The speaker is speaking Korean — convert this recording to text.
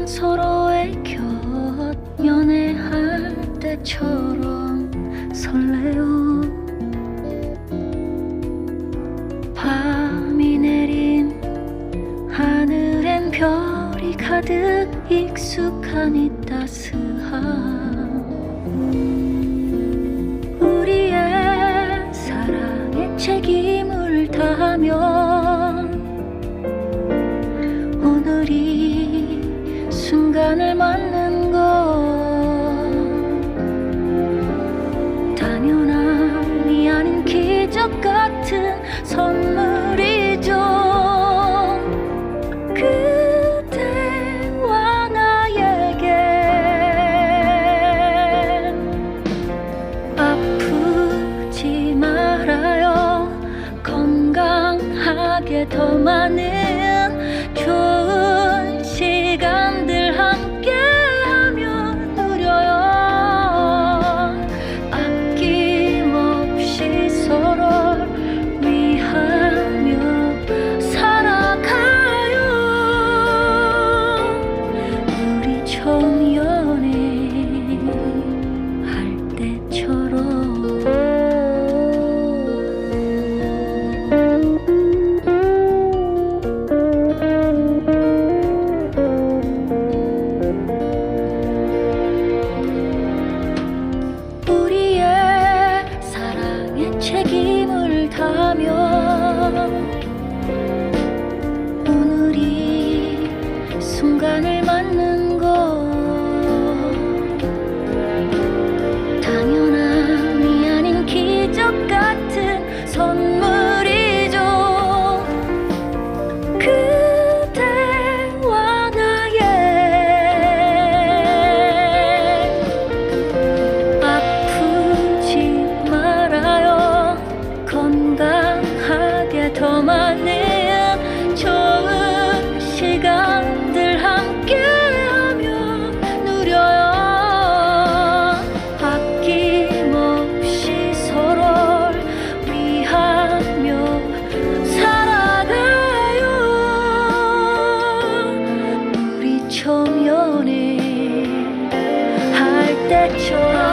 난 서로의 곁 연애할 때처럼 설레요. 밤이 내린 하늘엔 별이 가득 익숙한 이 따스함. 우리의 사랑에 책임을 다하며 더 많은 공간을 만나 처음 연애할 때처럼